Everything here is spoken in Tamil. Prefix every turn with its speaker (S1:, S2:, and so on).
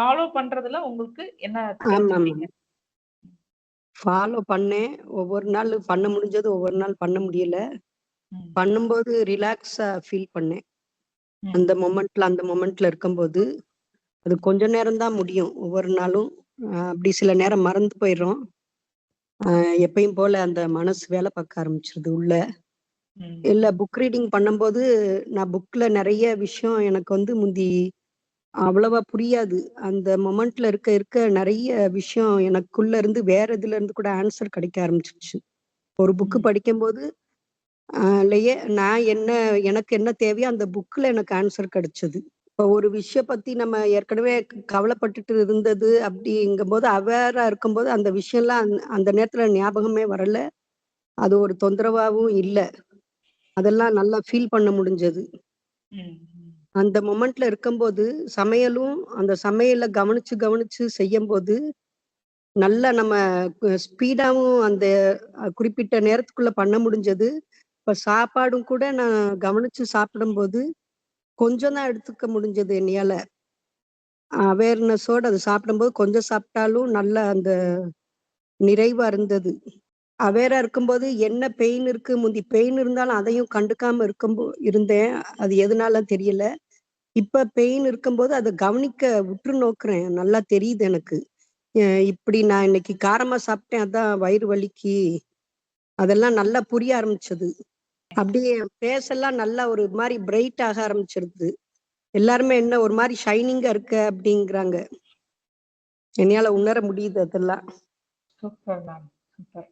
S1: ஃபாலோ பண்றதுல உங்களுக்கு என்ன?
S2: ஃபாலோ பண்ணேன். ஒவ்வொரு நாள் பண்ண முடிஞ்சது, ஒவ்வொரு நாள் பண்ண முடியல. பண்ணும்போது ரிலாக்ஸா ஃபீல் பண்ணேன். அந்த மொமெண்ட்ல அந்த மொமெண்ட்ல இருக்கும்போது, அது கொஞ்ச நேரம் தான் முடியும். ஒவ்வொரு நாளும். அப்படி சில நேரம் மறந்து போயிர்றோம். அ எப்பயும் போல அந்த மனசு வேல பார்க்க ஆரம்பிச்சுருது உள்ள. இல்ல புக் ரீடிங் பண்ணும்போது, நான் புக்ல நெறைய விஷயம் எனக்கு வந்து முந்தி அவ்வளவா புரியாது. அந்த மொமெண்ட்ல இருக்க இருக்க நெறைய விஷயம் எனக்குள்ள இருந்து வேற இதுல இருந்து கூட ஆன்சர் கிடைக்க ஆரம்பிச்சுருச்சு. ஒரு புக்
S1: ம்.
S2: படிக்கும்போது, அ லயே நான் என்ன எனக்கு என்ன தேவையோ அந்த புக்ல எனக்கு ஆன்சர் கிடைச்சது. இப்போ ஒரு விஷயம் பத்தி நம்ம ஏற்கனவே கவலைப்பட்டுட்டு இருந்தது அப்படிங்கும்போது, அவேரா இருக்கும்போது அந்த விஷயம்லாம் அந் அந்த நேரத்துல ஞாபகமே வரல. அது ஒரு தொந்தரவாவும் இல்ல. அதெல்லாம் நல்லா ஃபீல் பண்ண முடிஞ்சது. அந்த மொமெண்ட்ல இருக்கும்போது, சமையலும் அந்த சமையல கவனிச்சு கவனிச்சு செய்யும்போது, நல்லா நம்ம ஸ்பீடாகவும் ஸ்பீடாவும் அந்த குறிப்பிட்ட நேரத்துக்குள்ள பண்ண முடிஞ்சது. இப்ப சாப்பாடும் கூட நான் கவனிச்சு சாப்பிடும்போது, கொஞ்சம் தான் எடுத்துக்க முடிஞ்சது என்னையால. அவேர்னஸோட அது சாப்பிடும்போது கொஞ்சம் சாப்பிட்டாலும் நல்ல அந்த நிறைவா இருந்தது. அவேரா இருக்கும்போது என்ன பெயின் இருக்கு, முந்தி பெயின் இருந்தாலும் அதையும் கண்டுக்காம இருக்கும்போ இருந்தேன். அது எதனால தெரியல. இப்ப பெயின் இருக்கும்போது அதை கவனிக்க உற்று நோக்குறேன். நல்லா தெரியுது எனக்கு. இப்படி நான் இன்னைக்கு காரமா சாப்பிட்டேன், அதான் வயிறு வலிக்கு. அதெல்லாம் நல்லா புரிய ஆரம்பிச்சது. அப்படியே ஃபேஸ் எல்லாம் நல்லா ஒரு மாதிரி பிரைட் ஆக ஆரம்பிச்சிருது. எல்லாருமே என்ன ஒரு மாதிரி ஷைனிங்கா இருக்க அப்படிங்கிறாங்க. என்னையால உணர முடியுது அதெல்லாம்.
S1: Super ma'am. சூப்பர்.